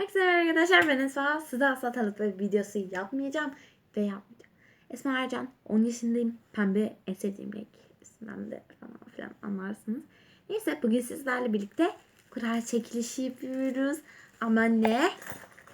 Herkese merhaba arkadaşlar ben Esma. Size asla tanıtma videosu yapmayacağım ve yapmayacağım. Esma Ercan. 10 yaşındayım. Pembe en sevdiğim renk. İsmim de falan filan anlarsınız. Neyse bugün sizlerle birlikte kura çekilişi yapıyoruz. Ama ne?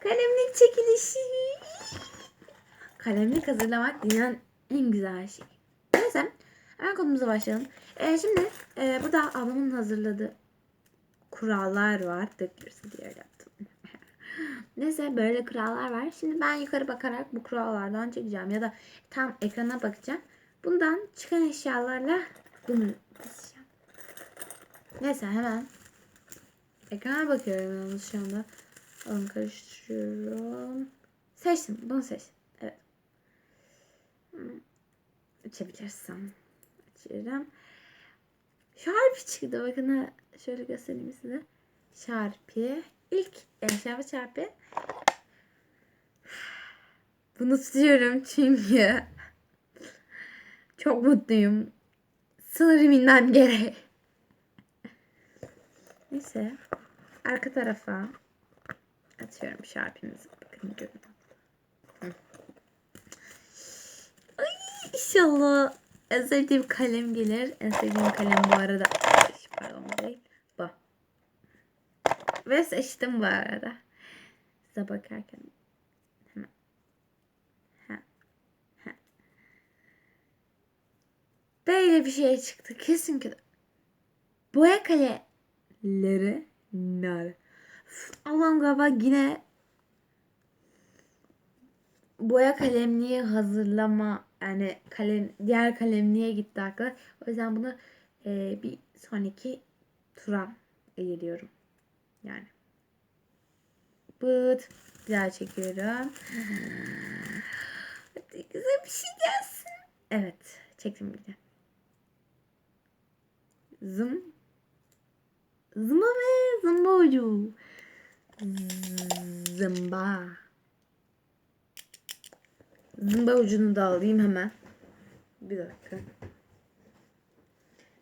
Kalemlik çekilişi. Kalemlik hazırlamak dünyanın en güzel şeyi. Neyse hemen konumuza başlayalım. Ee, şimdi e, burada ablamın hazırladığı kurallar var. Dökülürse diye. Neyse böyle kurallar var. Şimdi ben yukarı bakarak bu kurallardan çekeceğim ya da tam ekrana bakacağım. Bundan çıkan eşyalarla bunu basacağım. Neyse hemen ekrana bakıyorum yalnız şu anda. Onu karıştırıyorum. Seçtim. Bunu seçtim. Evet. Hmm. Açabilirsem. Açıyorum. Şarpı çıktı. Bakın şöyle göstereyim size. Şarpı. İlk eşya çarpı. Bunu tutuyorum çünkü çok mutluyum. Sanırım inmem gerek. Neyse. Arka tarafa atıyorum şarpımızı. Bakın görün. Ay inşallah en sevdiğim kalem gelir. En sevdiğim kalem bu arada. Ay, Pardon bu değil. Bu. Ve seçtim bu arada. Size bakarken. Hemen. Ha. Ha. Böyle bir şey çıktı. Kesin ki. Boya kaleleri nar. Allah'ım galiba yine boya kalemliği hazırlama yani kalem diğer kalemliğe gitti arkadaşlar. O yüzden bunu e, bir sonraki tura ayırıyorum. Yani. Bıt. Güzel çekiyorum. Hadi güzel bir şey gelsin. Evet. Çektim bir de. Zım. Zımba ve zımba ucu. Zımba. Zımba ucunu da alayım hemen. Bir dakika.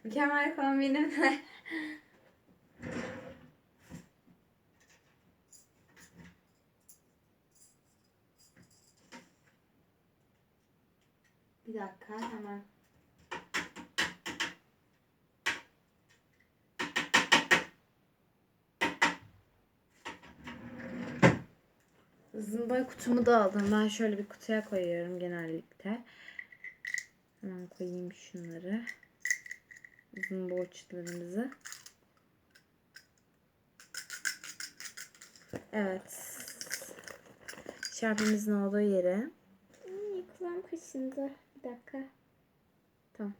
Mükemmel kombinim. Bir dakika hemen. Zımba kutumu da aldım. Ben şöyle bir kutuya koyuyorum genellikle. Hemen koyayım şunları. Zımba uçlarımızı. Evet. Şarpımızın olduğu yere. Ay, kulağım kaşındı. Bir dakika. Tamam.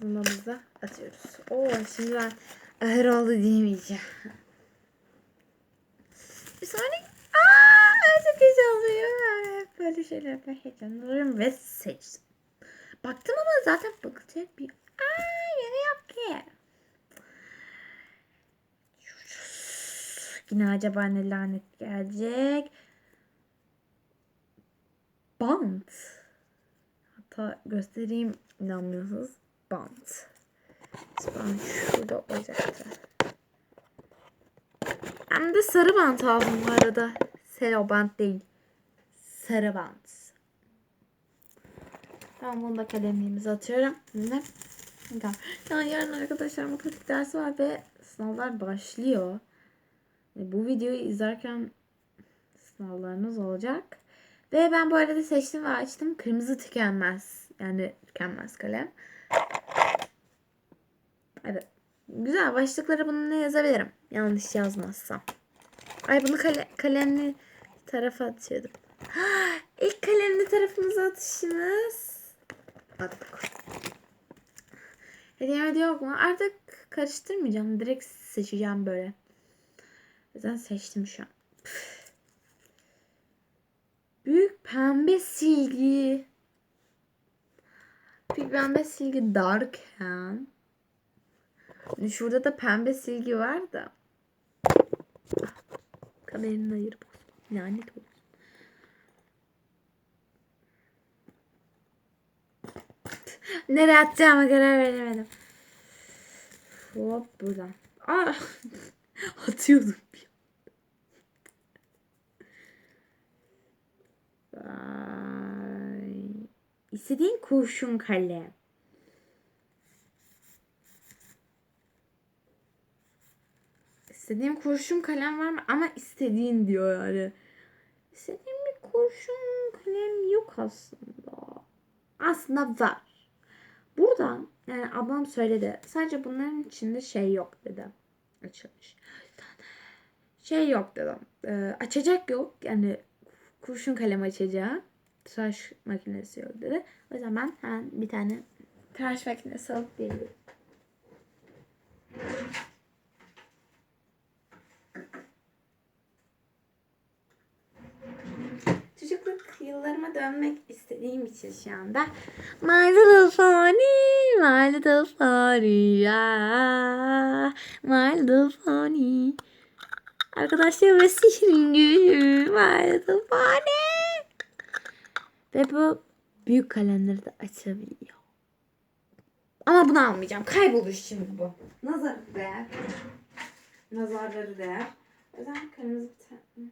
Zımbamızı atıyoruz. Oo şimdi ben ahır oldu diyemeyeceğim. Bir sonraki... Aa, çok. Ben hep böyle şeylerden heyecanlanırım ve seçtim. Baktım ama zaten bakacak bir... Aa, yine yok ki. Yine acaba ne lanet gelecek? Bant. Hatta göstereyim inanmıyorsunuz. Bant. Ben şurada olacaktı. Hem de sarı bant aldım bu arada. Selo bant değil. Sarı bant. Ben bunu da kalemliğimize atıyorum. Şimdi. Tamam. Yarın arkadaşlar matematik dersi var ve sınavlar başlıyor. Bu videoyu izlerken sınavlarınız olacak. Ve ben bu arada seçtim ve açtım. Kırmızı tükenmez. Yani tükenmez kalem. Evet. Güzel. Başlıklara bunu ne yazabilirim? Yanlış yazmazsam. Ay bunu kale, kalemli tarafa atıyordum. İlk kalemli tarafımıza atışımız. Attık. Hediye hediye yok mu? Artık karıştırmayacağım. Direkt seçeceğim böyle. Yüzden seçtim şu an. Püf. Büyük pembe silgi. Büyük pembe silgi darken. Hani Şurada da pembe silgi var da. Kameranın ayırı bozma. Lanet olsun. Nereye atacağıma karar veremedim. Hop buradan. Ah! Atıyordum bir. Ay, İstediğin kurşun kalem. İstediğim kurşun kalem var mı? Ama istediğin diyor yani. İstediğim bir kurşun kalem yok aslında. Aslında var. Burada yani ablam söyledi. Sadece bunların içinde şey yok dedi. Açılmış. Şey yok dedim. Ee, açacak yok. Yani kurşun kalem açacağı. Tıraş makinesi yok dedi. O yüzden ben hemen bir tane tıraş makinesi alıp geliyorum. Çocukluk yıllarıma dönmek istediğim için şu anda My little pony, my little pony, ah, my little pony. Arkadaşlar ve sihirin gücü, little pony. Ve bu büyük kalemleri de açabiliyor. Ama bunu almayacağım. Kaybolur şimdi bu. Nazar değer. Nazarları değer. O yüzden kırmızı bir tane.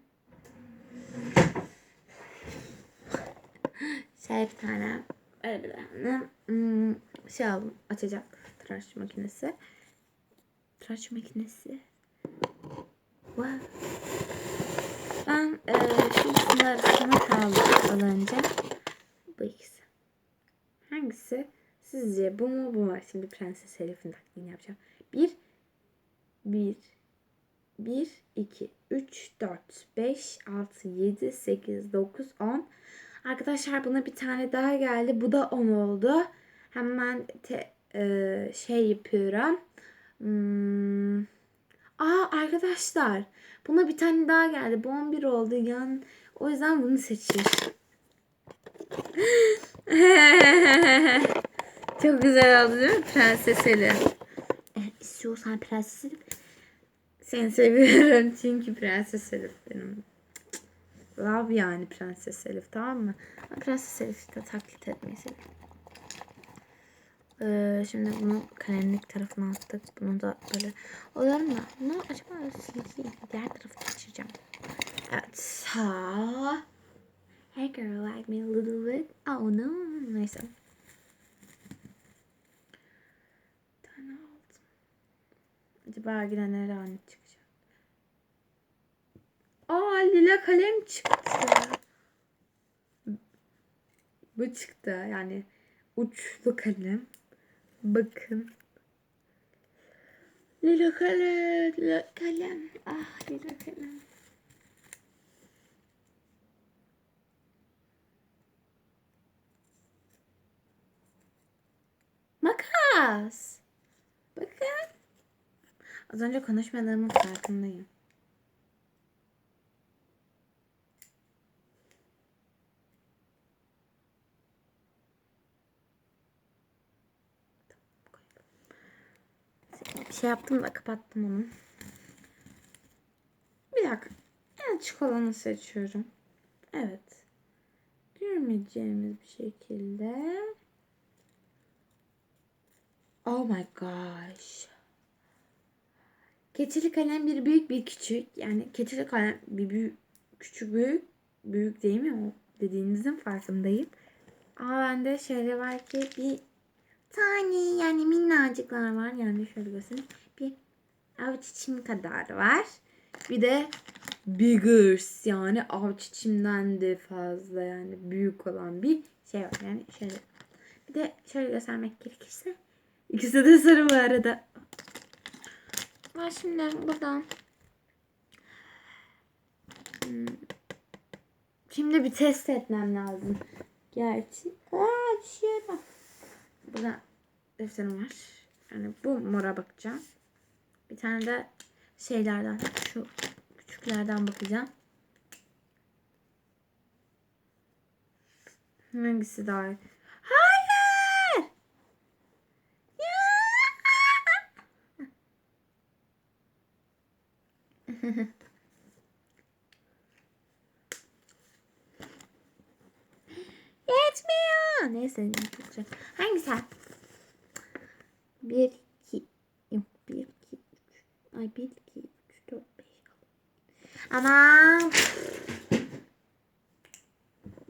Şey bir tane öyle bir tane hmm, şey aldım açacak tıraş makinesi. Tıraş makinesi. Wow. Ben e, şu ikisinin arasında kaldım az önce. Bu ikisi. Hangisi? Sizce bu mu bu mu? Şimdi Prenses Elif'in taklidini yapacağım. Bir, bir, bir, iki, üç, dört, beş, altı, yedi, sekiz, dokuz, on. Arkadaşlar buna bir tane daha geldi. Bu da 10 oldu. Hemen te, e, şey yapıyorum. Hmm. Aa arkadaşlar buna bir tane daha geldi. Bu 11 oldu. Yani o yüzden bunu seçiyorum. Çok güzel oldu değil mi Prenses Elif? Eğer istiyorsan Prenses Elif seni seviyorum çünkü Prenses Elif benim. Love yani Prenses Elif tamam mı? Prenses Elif'i de taklit etmeyi seviyorum. Ee, şimdi bunu kalemlik tarafına attık. Bunu da böyle olur mu? Bunu acaba silgi diğer tarafı geçireceğim. Evet. Ha. Hey girl like me a little bit. Oh no. Neyse. Bir tane aldım. Acaba yine nereden çıkacak? Aa lila kalem çıktı. Bu çıktı yani uçlu kalem. Bakın. Lila kalem, lila kalem. Ah lila kalem. Makas. Bakın. Az önce konuşmadığımın farkındayım. Şey yaptım da kapattım onu. Bir dakika. En açık olanı seçiyorum. Evet. Görmeyeceğimiz bir şekilde. Oh my gosh. Keçeli kalem bir büyük bir küçük. Yani keçeli kalem bir büyük küçük büyük. Büyük değil mi o dediğinizin farkındayım. Ama bende şöyle var ki bir tane yani minnacıklar var. Yani şöyle göstereyim. Bir avuç içim kadar var. Bir de biggers yani avuç içimden de fazla yani büyük olan bir şey var. Yani şöyle. Bir de şöyle göstermek gerekirse. İkisi de sarı bu arada. Ben şimdi buradan Hmm. Şimdi bir test etmem lazım. Gerçi. Aa düşüyorum. Burada defterim var. Yani bu mora bakacağım. Bir tane de şeylerden şu küçüklerden bakacağım. Hangisi daha iyi? Hayır! Ya! Yetmiyor. Neyse çok güzel. Hangisi? Bir, iki. Yok bir, iki, üç. Ay bir, iki, üç, dört, beş. Ama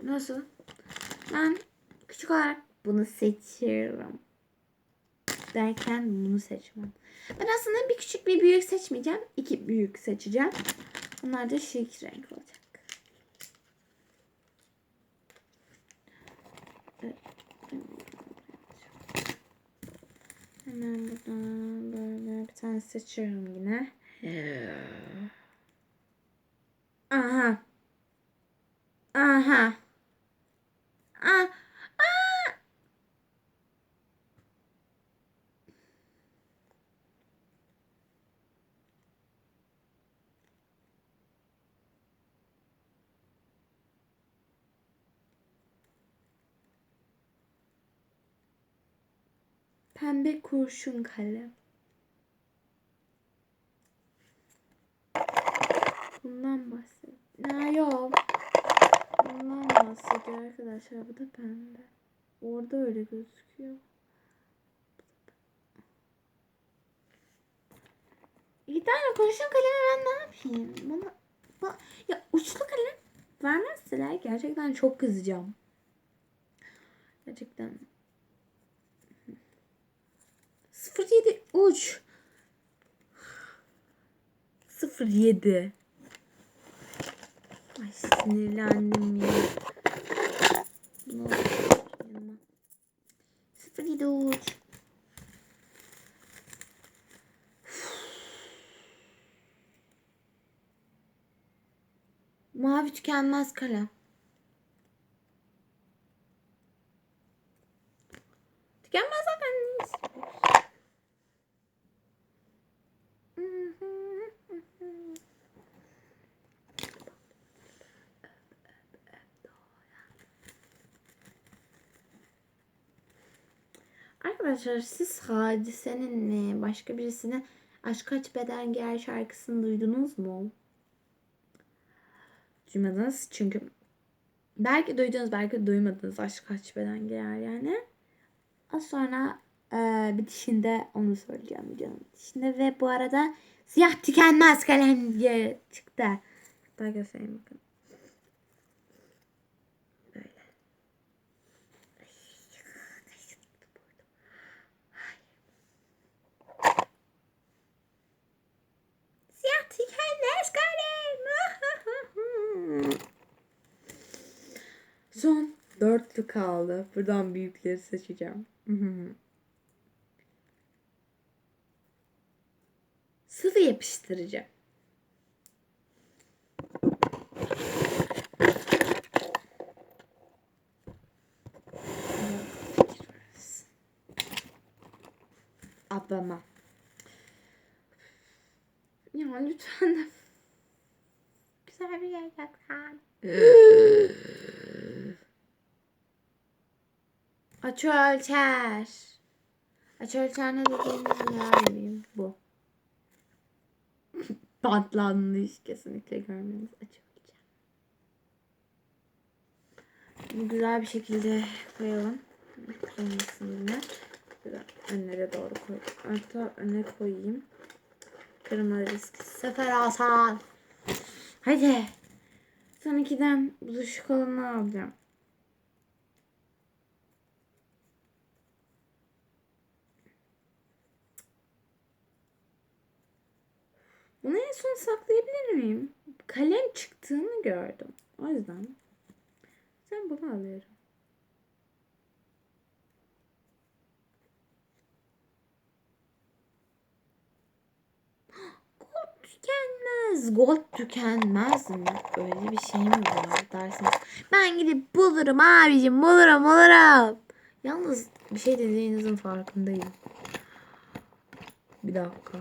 Nasıl? Ben küçük olarak bunu seçiyorum. Derken bunu seçmem. Ben aslında bir küçük bir büyük seçmeyeceğim. İki büyük seçeceğim. Onlar da şık renk olacak. Hemen buradan böyle bir tane seçiyorum yine. Aha. Aha. Ah. Ah. Pembe kurşun kalem. Bundan bahsediyor. Ya yok. Bundan bahsediyor arkadaşlar. Bu da pembe. Orada öyle gözüküyor. İki tane kurşun kalemi ben ne yapayım? Bana, ba- ya uçlu kalem vermezseler gerçekten çok kızacağım. Gerçekten. 07 uç. 07. Ay sinirlendim ya. Yanıma? 07 uç. Mavi tükenmez kalem. Tükenmez zaten ne istiyorsun? Siz Hadise'nin başka birisine Aşk Kaç Beden Giyer şarkısını duydunuz mu? Duymadınız çünkü belki duydunuz belki duymadınız Aşk Kaç Beden Giyer yani. Az sonra e, bitişinde onu söyleyeceğim videonun bitişinde ve bu arada siyah tükenmez kalem çıktı. Daha göstereyim bakın. Böyle. Siyah tükenmez kalem. Son dörtlü kaldı. Buradan büyükleri seçeceğim. Sıvı yapıştıracağım. Ablama. Ya lütfen güzel bir yer yapsan. Aç ölçer. Aç ölçer ne dediğinizi vermeyeyim. Bu. Patlanmış. Kesinlikle görmeniz aç ölçer. Güzel bir şekilde koyalım. Kırılmasın yine. Önlere doğru koy. Hatta öne koyayım. Kırma riski. Sefer Hasan. Hadi. Son ikiden buluşuk olanı alacağım. Bunu en son saklayabilir miyim? Kalem çıktığını gördüm. O yüzden sen bunu alıyorum. Gold tükenmez. Gold tükenmez mi? Öyle bir şey mi var dersiniz. Ben gidip bulurum abicim. Bulurum bulurum. Yalnız bir şey dediğinizin farkındayım. Bir dakika.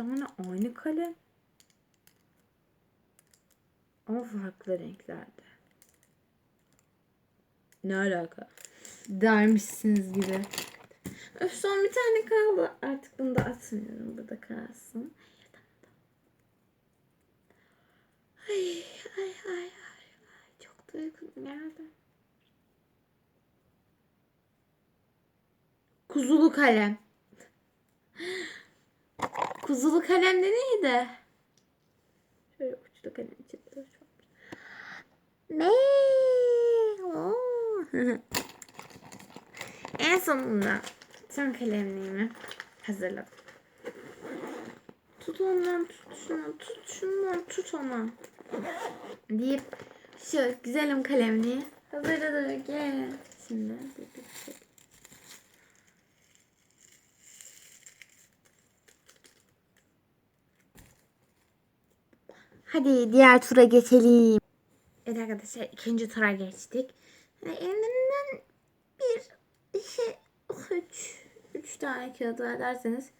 Tane aynı kalem. Ama farklı renklerde. Ne alaka? Dermişsiniz gibi. Öf son bir tane kaldı. Artık bunu da atmıyorum. Burada kalsın. Ay ay ay ay. ay. Çok da uykum geldi. Kuzulu kalem. Kuzulu kalem de neydi? Şöyle uçlu kalem çıktı. Ne? En sonunda son kalemliğimi hazırladım. Tut ondan tut şunu tut şundan tut onu. Deyip şu güzelim kalemliği hazırladık. Gel. Şimdi bir bir şey. Hadi diğer tura geçelim. Evet arkadaşlar ikinci tura geçtik. Yani elimden bir, iki, üç, üç tane kağıt var derseniz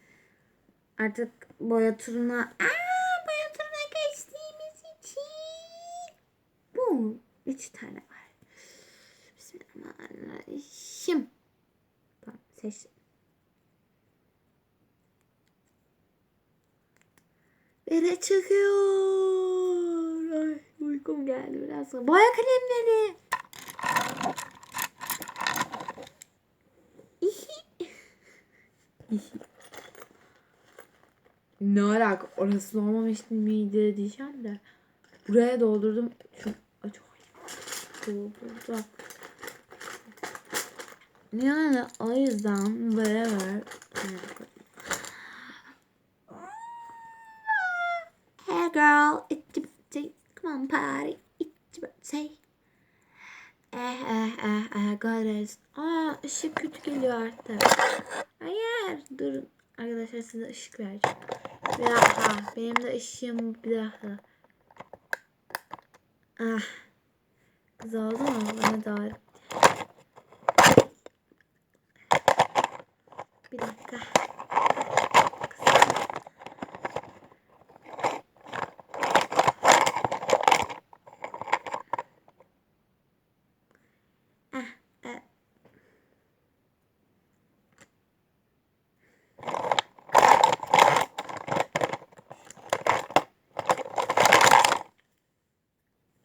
artık boya turuna aa, boya turuna geçtiğimiz için bu üç tane var. Bismillahirrahmanirrahim. Tamam seçtim. De çıkıyor. Ay, uykum geldi biraz. Boya kalemleri. ne alaka? Orası olmamış mıydı diyeceğim de. Buraya doldurdum. Şu çok doldurdum. Yani o yüzden böyle ver. Hey girl, it's your birthday. Come on party, it's your birthday. Eh eh eh eh goddess. Aa ışık kötü geliyor artık. Hayır durun. Arkadaşlar size ışık vereceğim. Bir daha. Benim de ışığım bir daha. Ah. Kız oldu mu? Bana doğru. Bir dakika. Ah, ah.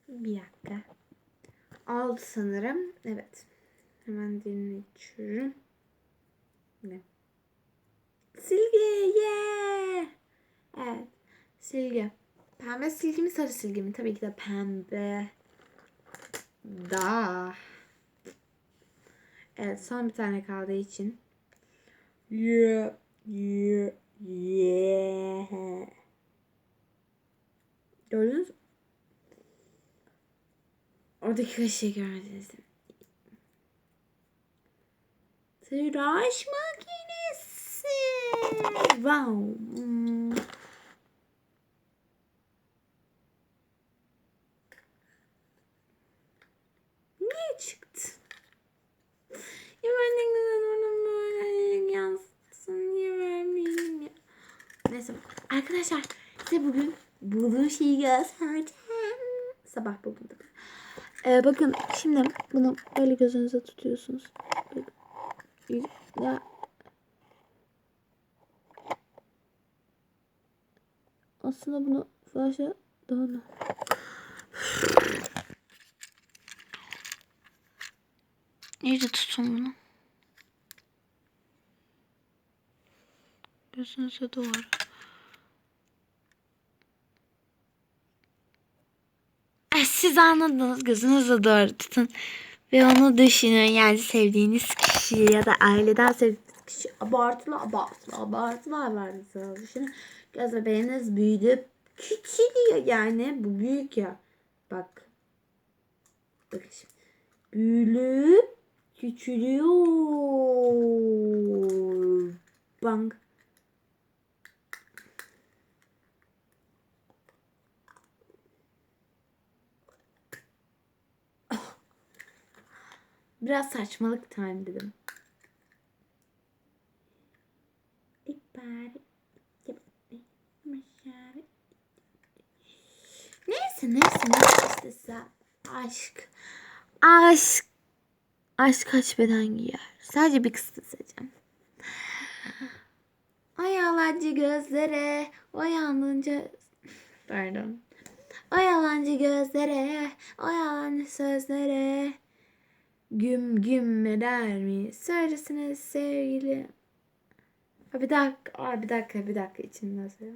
Bir dakika. Oldu sanırım. Evet. Hemen diğerini içiyorum. Ne? Silgi. Yeah. Evet. Silgi. Pembe silgi mi sarı silgi mi? Tabii ki de pembe. Da. Evet son bir tane kaldığı için. Yeah. Yeah. Yeah. Gördünüz mü? Oradaki kaşığı gördünüz mü? Tıraş makinesi. Wow. Hmm. Niye çıktı? Ya ben ne güzel onu böyle yansıtsın niye vermeyeyim ya. Neyse arkadaşlar size bugün bulduğum şeyi göstereceğim. Sabah buldum tabii. Ee, bakın şimdi bunu böyle gözünüze tutuyorsunuz. Ya aslında bunu flaşa daha ne? İyice tutun bunu. Gözünüze doğru. Eh, Siz anladınız. Gözünüze doğru tutun. Ve onu düşünün. Yani sevdiğiniz kişi ya da aileden sevdiğiniz kişi. Abartılı abartılı abartılı abartılı düşünün. Göz bebeğiniz büyüdü. Küçülüyor yani. Bu büyük ya. Bak. Bakın şimdi. Büyülüp küçülüyor. Bang. Biraz saçmalık time dedim. Neyse neyse neyse istese aşk. Aşk. Aşk kaç beden giyer? Sadece bir kısmı seçeceğim. O yalancı gözlere, o yalancı... Pardon. O yalancı gözlere, o yalancı sözlere güm güm eder mi? Söylesene sevgili. Ha bir dakika, aa, bir dakika, bir dakika içimde yazıyor.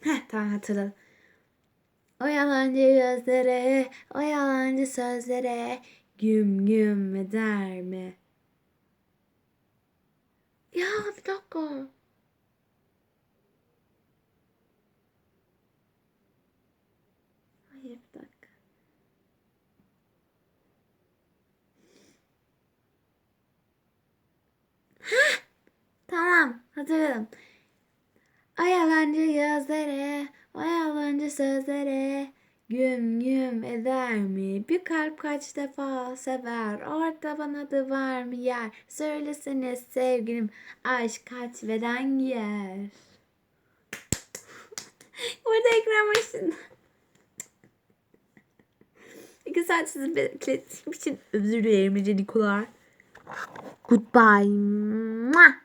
Heh tamam hatırladım. O yalancı gözlere, o yalancı sözlere güm güm eder mi? Ya bir dakika. Hayır bir dakika. Hah! Tamam hatırladım. O yalancı gözlere, o yalancı sözlere güm güm eder mi? Bir kalp kaç defa sever, orada bana da var mı yer? Söylesene sevgilim, aşk kaç beden giyer? Orada ekran başında. İki saat sizi beklediğim için özür dilerim Nikolar. Goodbye.